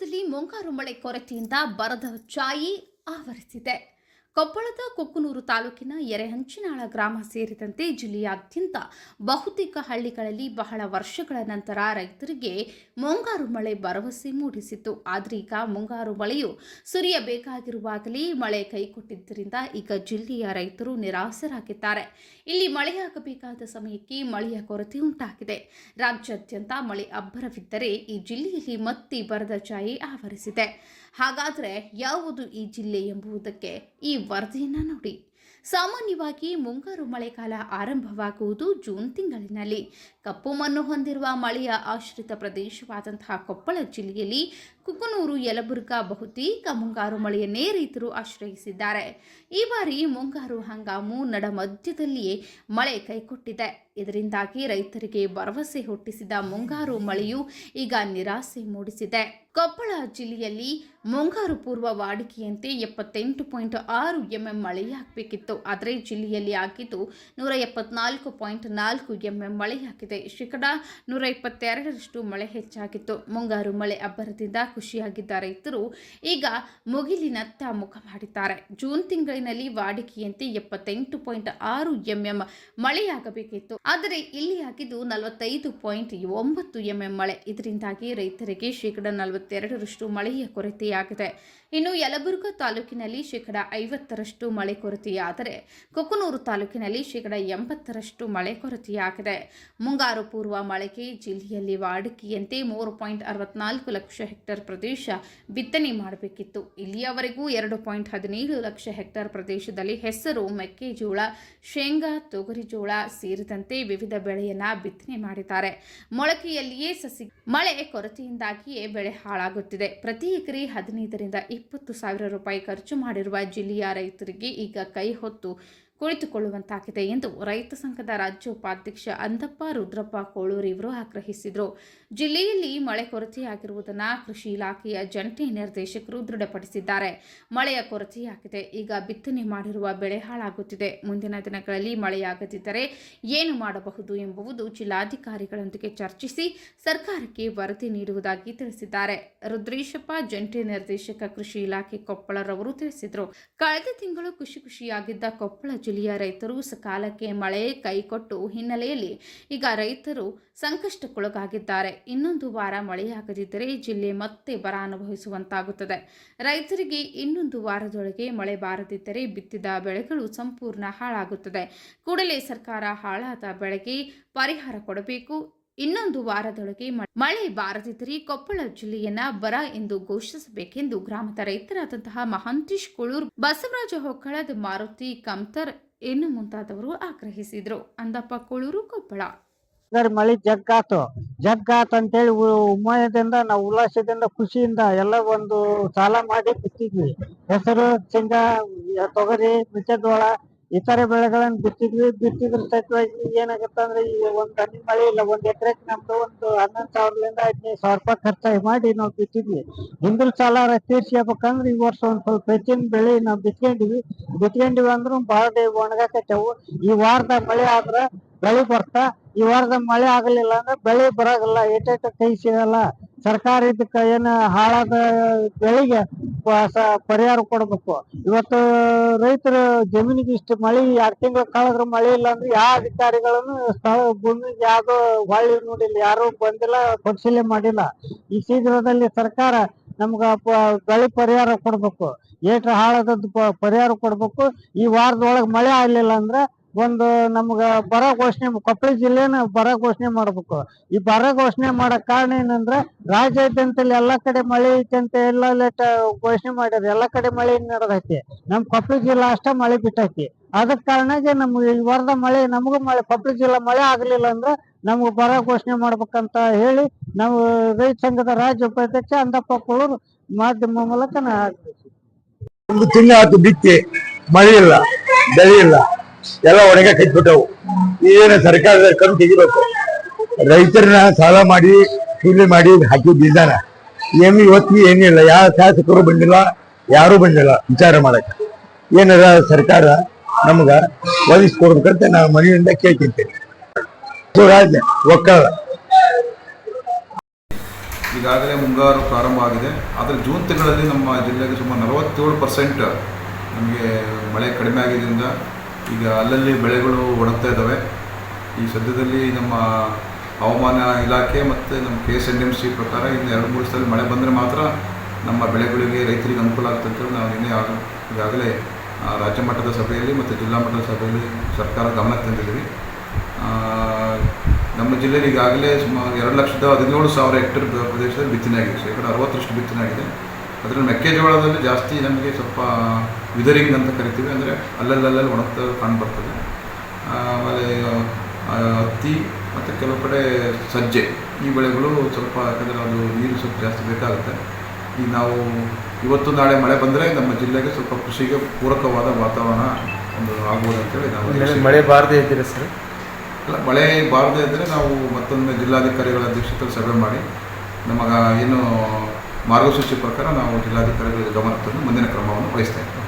ಕೊಪ್ಪಳದಲ್ಲಿ ಮುಂಗಾರು ಮಳೆ ಕೊರತೆಯಿಂದ ಬರದ ಛಾಯಿ ಆವರಿಸಿದೆ. ಕೊಪ್ಪಳದ ಕೊಕ್ಕನೂರು ತಾಲೂಕಿನ ಎರೆಹಂಚಿನಾಳ ಗ್ರಾಮ ಸೇರಿದಂತೆ ಜಿಲ್ಲೆಯಾದ್ಯಂತ ಬಹುತೇಕ ಹಳ್ಳಿಗಳಲ್ಲಿ ಬಹಳ ವರ್ಷಗಳ ನಂತರ ರೈತರಿಗೆ ಮುಂಗಾರು ಮಳೆ ಭರವಸೆ ಮೂಡಿಸಿತ್ತು. ಆದರೆ ಈಗ ಮುಂಗಾರು ಮಳೆಯು ಸುರಿಯಬೇಕಾಗಿರುವಾಗಲೇ ಮಳೆ ಕೈಕೊಟ್ಟಿದ್ದರಿಂದ ಈಗ ಜಿಲ್ಲೆಯ ರೈತರು ನಿರಾಸರಾಗಿದ್ದಾರೆ. ಇಲ್ಲಿ ಮಳೆಯಾಗಬೇಕಾದ ಸಮಯಕ್ಕೆ ಮಳೆಯ ಕೊರತೆ ಉಂಟಾಗಿದೆ. ರಾಜ್ಯಾದ್ಯಂತ ಮಳೆ ಅಬ್ಬರವಿದ್ದರೆ ಈ ಜಿಲ್ಲೆಯಲ್ಲಿ ಮತ್ತೆ ಬರದ ಛಾಯೆ ಆವರಿಸಿದೆ. ಹಾಗಾದರೆ ಯಾವುದು ಈ ಜಿಲ್ಲೆ ಎಂಬುದಕ್ಕೆ ಈ ವರದಿಯನ್ನು ನೋಡಿ. ಸಾಮಾನ್ಯವಾಗಿ ಮುಂಗಾರು ಮಳೆಗಾಲ ಆರಂಭವಾಗುವುದು ಜೂನ್ ತಿಂಗಳಿನಲ್ಲಿ. ಕಪ್ಪು ಮಣ್ಣು ಹೊಂದಿರುವ ಮಳೆಯ ಆಶ್ರಿತ ಪ್ರದೇಶವಾದಂತಹ ಕೊಪ್ಪಳ ಜಿಲ್ಲೆಯಲ್ಲಿ ಕುಕನೂರು, ಯಲಬುರ್ಗಾ ಬಹುತೇಕ ಮುಂಗಾರು ಮಳೆಯನ್ನೇ ರೈತರು ಆಶ್ರಯಿಸಿದ್ದಾರೆ. ಈ ಬಾರಿ ಮುಂಗಾರು ಹಂಗಾಮು ನಡ ಮಧ್ಯದಲ್ಲಿಯೇ ಮಳೆ ಕೈಕೊಟ್ಟಿದೆ. ಇದರಿಂದಾಗಿ ರೈತರಿಗೆ ಭರವಸೆ ಹುಟ್ಟಿಸಿದ ಮುಂಗಾರು ಮಳೆಯು ಈಗ ನಿರಾಸೆ ಮೂಡಿಸಿದೆ. ಕೊಪ್ಪಳ ಜಿಲ್ಲೆಯಲ್ಲಿ ಮುಂಗಾರು ಪೂರ್ವ ವಾಡಿಕೆಯಂತೆ ಎಪ್ಪತ್ತೆಂಟು ಪಾಯಿಂಟ್ ಆರು ಎಂಎಂ ಮಳೆಯಾಗಬೇಕಿತ್ತು. ಆದರೆ ಜಿಲ್ಲೆಯಲ್ಲಿ ಆಗಿದ್ದು ನೂರ ಎಪ್ಪತ್ನಾಲ್ಕು ಪಾಯಿಂಟ್ ನಾಲ್ಕು ಎಂಎಂ ಮಳೆಯಾಗಿದೆ. ಶೇಕಡ ನೂರ ಇಪ್ಪತ್ತೆರಡರಷ್ಟು ಮಳೆ ಹೆಚ್ಚಾಗಿತ್ತು. ಮುಂಗಾರು ಮಳೆ ಅಬ್ಬರದಿಂದ ಖುಷಿಯಾಗಿದ್ದ ರೈತರು ಈಗ ಮುಗಿಲಿನತ್ತ ಮುಖ ಮಾಡಿದ್ದಾರೆ. ಜೂನ್ ತಿಂಗಳಿನಲ್ಲಿ ವಾಡಿಕೆಯಂತೆ ಎಪ್ಪತ್ತೆಂಟು ಪಾಯಿಂಟ್ ಆರು ಎಂಎಂ ಮಳೆಯಾಗಬೇಕಿತ್ತು. ಆದರೆ ಇಲ್ಲಿ ಆಗಿದ್ದು ನಲವತ್ತೈದು ಪಾಯಿಂಟ್ ಒಂಬತ್ತು ಎಂಎಂ ಮಳೆ. ಇದರಿಂದಾಗಿ ರೈತರಿಗೆ ಶೇಕಡ ನಲವತ್ತೆರಡರಷ್ಟು ಮಳೆಯ ಕೊರತೆಯಾಗಿದೆ. ಇನ್ನು ಯಲಬುರ್ಗಾ ತಾಲೂಕಿನಲ್ಲಿ ಶೇಕಡ ಐವತ್ತರಷ್ಟು ಮಳೆ ಕೊರತೆಯಾದರೆ ಕೊಕ್ಕನೂರು ತಾಲೂಕಿನಲ್ಲಿ ಶೇಕಡ ಎಂಬತ್ತರಷ್ಟು ಮಳೆ ಕೊರತೆಯಾಗಿದೆ. ಮುಂಗಾರು ಪೂರ್ವ ಮಳೆಗೆ ಜಿಲ್ಲೆಯಲ್ಲಿ ವಾಡಿಕೆಯಂತೆ ಮೂರು ಪಾಯಿಂಟ್ ಅರವತ್ನಾಲ್ಕು ಲಕ್ಷ ಹೆಕ್ಟೇರ್ ಪ್ರದೇಶ ಬಿತ್ತನೆ ಮಾಡಬೇಕಿತ್ತು. ಇಲ್ಲಿಯವರೆಗೂ ಎರಡು ಪಾಯಿಂಟ್ ಹದಿನೇಳು ಲಕ್ಷ ಹೆಕ್ಟೇರ್ ಪ್ರದೇಶದಲ್ಲಿ ಹೆಸರು, ಮೆಕ್ಕೆಜೋಳ, ಶೇಂಗಾ, ತೊಗರಿಜೋಳ ಸೇರಿದಂತೆ ವಿವಿಧ ಬೆಳೆಯನ್ನ ಬಿತ್ತನೆ ಮಾಡಿದ್ದಾರೆ. ಮೊಳಕೆಯಲ್ಲಿಯೇ ಸಸಿ ಮಳೆ ಕೊರತೆಯಿಂದಾಗಿಯೇ ಬೆಳೆ ಹಾಳಾಗುತ್ತಿದೆ. ಪ್ರತಿ ಎಕರೆ ಹದಿನೈದರಿಂದ ಇಪ್ಪತ್ತು ಸಾವಿರ ರೂಪಾಯಿ ಖರ್ಚು ಮಾಡಿರುವ ಜಿಲ್ಲೆಯ ರೈತರಿಗೆ ಈಗ ಕೈ ಹೊತ್ತು ಕುಳಿತುಕೊಳ್ಳುವಂತಾಗಿದೆ ಎಂದು ರೈತ ಸಂಘದ ರಾಜ್ಯ ಉಪಾಧ್ಯಕ್ಷ ಅಂದಪ್ಪ ರುದ್ರಪ್ಪ ಕೋಳೂರು ಇವರು ಆಗ್ರಹಿಸಿದರು. ಜಿಲ್ಲೆಯಲ್ಲಿ ಮಳೆ ಕೊರತೆಯಾಗಿರುವುದನ್ನು ಕೃಷಿ ಇಲಾಖೆಯ ಜಂಟಿ ನಿರ್ದೇಶಕರು ದೃಢಪಡಿಸಿದ್ದಾರೆ. ಮಳೆಯ ಕೊರತೆಯಾಗಿದೆ ಈಗ ಬಿತ್ತನೆ ಮಾಡಿರುವ ಬೆಳೆ ಹಾಳಾಗುತ್ತಿದೆ. ಮುಂದಿನ ದಿನಗಳಲ್ಲಿ ಮಳೆಯಾಗದಿದ್ದರೆ ಏನು ಮಾಡಬಹುದು ಎಂಬುದು ಜಿಲ್ಲಾಧಿಕಾರಿಗಳೊಂದಿಗೆ ಚರ್ಚಿಸಿ ಸರ್ಕಾರಕ್ಕೆ ವರದಿ ನೀಡುವುದಾಗಿ ತಿಳಿಸಿದ್ದಾರೆ. ರುದ್ರೇಶಪ್ಪ, ಜಂಟಿ ನಿರ್ದೇಶಕ ಕೃಷಿ ಇಲಾಖೆ ಕೊಪ್ಪಳರವರು ತಿಳಿಸಿದರು. ಕಳೆದ ತಿಂಗಳು ಖುಷಿ ಖುಷಿಯಾಗಿದ್ದ ಕೊಪ್ಪಳ ಜಿಲ್ಲೆಯ ರೈತರು ಸಕಾಲಕ್ಕೆ ಮಳೆ ಕೈಕೊಟ್ಟು ಹಿನ್ನೆಲೆಯಲ್ಲಿ ಈಗ ರೈತರು ಸಂಕಷ್ಟಕ್ಕೊಳಗಾಗಿದ್ದಾರೆ. ಇನ್ನೊಂದು ವಾರ ಮಳೆಯಾಗದಿದ್ದರೆ ಜಿಲ್ಲೆ ಮತ್ತೆ ಬರ ಅನುಭವಿಸುವಂತಾಗುತ್ತದೆ. ರೈತರಿಗೆ ಇನ್ನೊಂದು ವಾರದೊಳಗೆ ಮಳೆ ಬಾರದಿದ್ದರೆ ಬಿತ್ತಿದ ಬೆಳೆಗಳು ಸಂಪೂರ್ಣ ಹಾಳಾಗುತ್ತದೆ. ಕೂಡಲೇ ಸರ್ಕಾರ ಹಾಳಾದ ಬೆಳೆಗೆ ಪರಿಹಾರ ಕೊಡಬೇಕು. ಇನ್ನೊಂದು ವಾರದೊಳಗೆ ಮಳೆ ಬಾರದಿದ್ದರೆ ಕೊಪ್ಪಳ ಜಿಲ್ಲೆಯನ್ನ ಬರ ಎಂದು ಘೋಷಿಸಬೇಕೆಂದು ಗ್ರಾಮದ ರೈತರಾದಂತಹ ಮಹಾಂತೇಶ್ ಕುಳೂರ್, ಬಸವರಾಜ ಹೊಕ್ಕಳದ ಮಾರುತಿ ಕಮ್ತರ್ ಇನ್ನು ಮುಂತಾದವರು ಆಗ್ರಹಿಸಿದ್ರು. ಅಂದಪ್ಪ, ಕೊಳೂರು, ಕೊಪ್ಪಳ. ಮಳೆ ಜಗ್ಗಾತು. ಜಗ್ಗಾತು ಅಂತೇಳಿ ಉಮ್ಮಯದಿಂದ ನಾವು ಉಲ್ಲಾಸದಿಂದ, ಖುಷಿಯಿಂದ ಎಲ್ಲ ಒಂದು ಸಾಲ ಮಾಡಿ ಬಿತ್ತಿದ್ವಿ ಹೆಸರು, ಶೇಂಗಾ, ತೊಗರಿ, ಮೆಕ್ಕೆಜೋಳ ಇತರೆ ಬೆಳೆಗಳನ್ನ ಬಿತ್ತಿದ್ವಿ, ಬಿತ್ತಿದ್ರ ಸಹಿತವಾಗಿ ಏನಾಗತ್ತೆ ಅಂದ್ರೆ ಈ ಒಂದ್ ಹನಿ ಮಳೆ ಇಲ್ಲ, ಒಂದ್ ಎಕರೆಕ್ ನಮ್ದು ಒಂದು ಹನ್ನೊಂದ್ ಸಾವಿರದಿಂದ ಹದಿನೈದು ಸಾವಿರ ರೂಪಾಯಿ ಖರ್ಚಾಗಿ ಮಾಡಿ ನಾವು ಬಿತ್ತಿದ್ವಿ. ಹಿಂದಿನ ಸಾಲ ತೀರ್ಸ್ಕೋಬೇಕಂದ್ರೆ ಈ ವರ್ಷ ಒಂದ್ ಸ್ವಲ್ಪ ಹೆಚ್ಚಿನ ಬೆಳೆ ನಾವು ಬಿತ್ಕೊಂಡಿವಿ. ಬಿತ್ಕೊಂಡಿವಿ ಅಂದ್ರೂ ಬಾಳ ಒಣಗಾಕತ್ತೇವು. ಈ ವಾರದ ಮಳೆ ಆದ್ರ ಬೆಳೆ ಬರ್ತಾ, ಈ ವಾರದ ಮಳೆ ಆಗಲಿಲ್ಲ ಅಂದ್ರೆ ಬೆಳೆ ಬರಾಗಲ್ಲ, ಏಟೇಟ ಕೈ ಸಿಗಲ್ಲ. ಸರ್ಕಾರ ಇದಕ್ಕ ಏನ ಹಾಳಾದ ಬೆಳೆಗೆ ಪರಿಹಾರ ಕೊಡ್ಬೇಕು. ಇವತ್ತು ರೈತರು ಜಮೀನಿಗೆ ಇಷ್ಟು ಮಳೆ ಎರಡ್ ತಿಂಗಳು ಕಳೆದ್ರ ಮಳೆ ಇಲ್ಲ ಅಂದ್ರೆ ಯಾವ ಅಧಿಕಾರಿಗಳನ್ನು ಸ್ಥಳ ಭೂಮಿಗೆ ಯಾವ್ದು ಹೊಳ್ಳಿ ನೋಡಿಲ್ಲ, ಯಾರು ಬಂದಿಲ್ಲ, ಪರಿಶೀಲನೆ ಮಾಡಿಲ್ಲ. ಈ ಶೀಘ್ರದಲ್ಲಿ ಸರ್ಕಾರ ನಮ್ಗ ಬೆಳೆ ಪರಿಹಾರ ಕೊಡ್ಬೇಕು. ಏಟ್ರ ಹಾಳಾದದ್ದು ಪರಿಹಾರ ಕೊಡ್ಬೇಕು. ಈ ವಾರದೊಳಗೆ ಮಳೆ ಆಗ್ಲಿಲ್ಲ ಅಂದ್ರೆ ಒಂದು ನಮ್ಗ ಬರ ಘೋಷಣೆ, ಕೊಪ್ಪಳ ಜಿಲ್ಲೆನ ಬರ ಘೋಷಣೆ ಮಾಡ್ಬೇಕು. ಈ ಬರ ಘೋಷಣೆ ಮಾಡಕ್ ಕಾರಣ ಏನಂದ್ರ, ರಾಜ್ಯಾದ್ಯಂತಲ್ಲಿ ಎಲ್ಲಾ ಕಡೆ ಮಳೆ ಐತಿ ಅಂತ ಎಲ್ಲ ಘೋಷಣೆ ಮಾಡ್ಯಾರ. ಎಲ್ಲಾ ಕಡೆ ಮಳೆ ನಡೆದೈತಿ. ನಮ್ ಕೊಪ್ಪಳ ಜಿಲ್ಲಾ ಅಷ್ಟ ಮಳೆ ಬಿಟ್ಟೈತಿ. ಅದಕ್ ಕಾರಣಾಗೆ ನಮ್ಗೆ ಈ ವರದ ಮಳೆ, ನಮಗೂ ಮಳೆ, ಕೊಪ್ಪಳ ಜಿಲ್ಲಾ ಮಳೆ ಆಗ್ಲಿಲ್ಲ ಅಂದ್ರೆ ನಮ್ಗೆ ಬರ ಘೋಷಣೆ ಮಾಡ್ಬೇಕಂತ ಹೇಳಿ ನಾವು ರೈತ ಸಂಘದ ರಾಜ್ಯ ಉಪಾಧ್ಯಕ್ಷ ಅಂದಪ್ಪ ಕೊಳೂರು ಮಾಧ್ಯಮ ಮೂಲಕ ನಾ. ಒಂದು ತಿಂಗಳ ಬಿತ್ತಿ, ಮಳೆ ಇಲ್ಲ, ಬೆಳೆ ಇಲ್ಲ. ಎಲ್ಲ ಒಣಗ ಕಟ್ಬಿಟ್ಟವು ಏನು ಸರ್ಕಾರದ ಕಣ್ಣು ತೆಗಿಬೇಕು. ರೈತರನ್ನ ಸಾಲ ಮಾಡಿ, ಕೂಲಿ ಮಾಡಿ ಹಾಕಿ ಬೀಜಾನ. ಏನು ಇವತ್ತಿಗೆ ಏನಿಲ್ಲ. ಯಾವ ಶಾಸಕರು ಬಂದಿಲ್ಲ, ಯಾರು ಬಂದಿಲ್ಲ. ವಿಚಾರ ಮಾಡಕ್ಕೆ. ಏನಾರ ಸರ್ಕಾರ ನಮ್ಗ ಒದಗಿಸ್ಕೊಡ್ಬೇಕಂತ ನಾನು ಮನೆಯಿಂದ ಕೇಳ್ತಿರ್ತೇನೆ. ರಾಜ್ಯ ಒಕ್ಕಲ. ಈಗಾಗಲೇ ಮುಂಗಾರು ಪ್ರಾರಂಭ ಆಗಿದೆ. ಆದರೆ ಜೂನ್ ತಿಂಗಳಲ್ಲಿ ನಮ್ಮ ಜಿಲ್ಲೆಗೆ ಸುಮಾರು ನಲವತ್ತೇಳು ಪರ್ಸೆಂಟ್ ನಮಗೆ ಮಳೆ ಕಡಿಮೆ ಆಗಿದ್ದರಿಂದ ಈಗ ಅಲ್ಲಲ್ಲಿ ಬೆಳೆಗಳು ಒಣಗ್ತಾ ಇದ್ದಾವೆ. ಈ ಸದ್ಯದಲ್ಲಿ ನಮ್ಮ ಹವಾಮಾನ ಇಲಾಖೆ ಮತ್ತು ನಮ್ಮ K S N M C ಪ್ರಕಾರ ಇನ್ನು ಎರಡು, ಮೂರು ಸಲ ಮಳೆ ಬಂದರೆ ಮಾತ್ರ ನಮ್ಮ ಬೆಳೆಗಳಿಗೆ ರೈತರಿಗೆ ಅನುಕೂಲ ಆಗುತ್ತೆ ಅಂತೇಳಿ ನಾವು ನಿನ್ನೆ ಆಗ ಈಗಾಗಲೇ ರಾಜ್ಯ ಮಟ್ಟದ ಸಭೆಯಲ್ಲಿ ಮತ್ತು ಜಿಲ್ಲಾ ಮಟ್ಟದ ಸಭೆಯಲ್ಲಿ ಸರ್ಕಾರ ಗಮನಕ್ಕೆ ತಂದಿದ್ದೀವಿ. ನಮ್ಮ ಜಿಲ್ಲೆಯಲ್ಲಿ ಈಗಾಗಲೇ ಸುಮಾರು ಎರಡು ಲಕ್ಷದ ಹದಿನೇಳು ಸಾವಿರ ಹೆಕ್ಟೇರ್ ಪ್ರದೇಶದಲ್ಲಿ ಬಿತ್ತನೆ ಆಗಿದೆ. ಶೇಕಡ ಅರವತ್ತರಷ್ಟು ಬಿತ್ತನೆ ಆಗಿದೆ. ಅದರಲ್ಲಿ ಮೆಕ್ಕೆಜೋಳದಲ್ಲಿ ಜಾಸ್ತಿ ನಮಗೆ ಸ್ವಲ್ಪ ವಿದರಿಂಗ್ ಅಂತ ಕರಿತೀವಿ. ಅಂದರೆ ಅಲ್ಲಲ್ಲಲ್ಲಿ ಒಣಗ್ತಾ ಕಾಣ್ಬರ್ತದೆ ಆಮೇಲೆ ಹತ್ತಿ ಮತ್ತು ಕೆಲವು ಕಡೆ ಸಜ್ಜೆ. ಈ ಬೆಳೆಗಳು ಸ್ವಲ್ಪ ಯಾಕಂದರೆ ಅದು ನೀರು ಸ್ವಲ್ಪ ಜಾಸ್ತಿ ಬೇಕಾಗುತ್ತೆ. ಈಗ ನಾವು ಇವತ್ತು ನಾಳೆ ಮಳೆ ಬಂದರೆ ನಮ್ಮ ಜಿಲ್ಲೆಗೆ ಸ್ವಲ್ಪ ಕೃಷಿಗೆ ಪೂರಕವಾದ ವಾತಾವರಣ ಒಂದು ಆಗ್ಬೋದು ಅಂತೇಳಿ ನಾವು ಮಳೆ ಬಾರದೇ ಇದ್ದೀರಾ ಸರ್? ಅಲ್ಲ ಮಳೆ ಬಾರದೇ ಇದ್ದರೆ ನಾವು ಮತ್ತೊಮ್ಮೆ ಜಿಲ್ಲಾಧಿಕಾರಿಗಳ ಅಧ್ಯಕ್ಷತೆ ಸಭೆ ಮಾಡಿ. ನಮಗೆ ಏನು ಮಾರ್ಗಸೂಚಿ ಪ್ರಕಾರ ನಾವು ಜಿಲ್ಲಾಧಿಕಾರಿಗಳಿಗೆ ಗಮನ ತಂದು ಮುಂದಿನ ಕ್ರಮವನ್ನು ವಹಿಸ್ತೇವೆ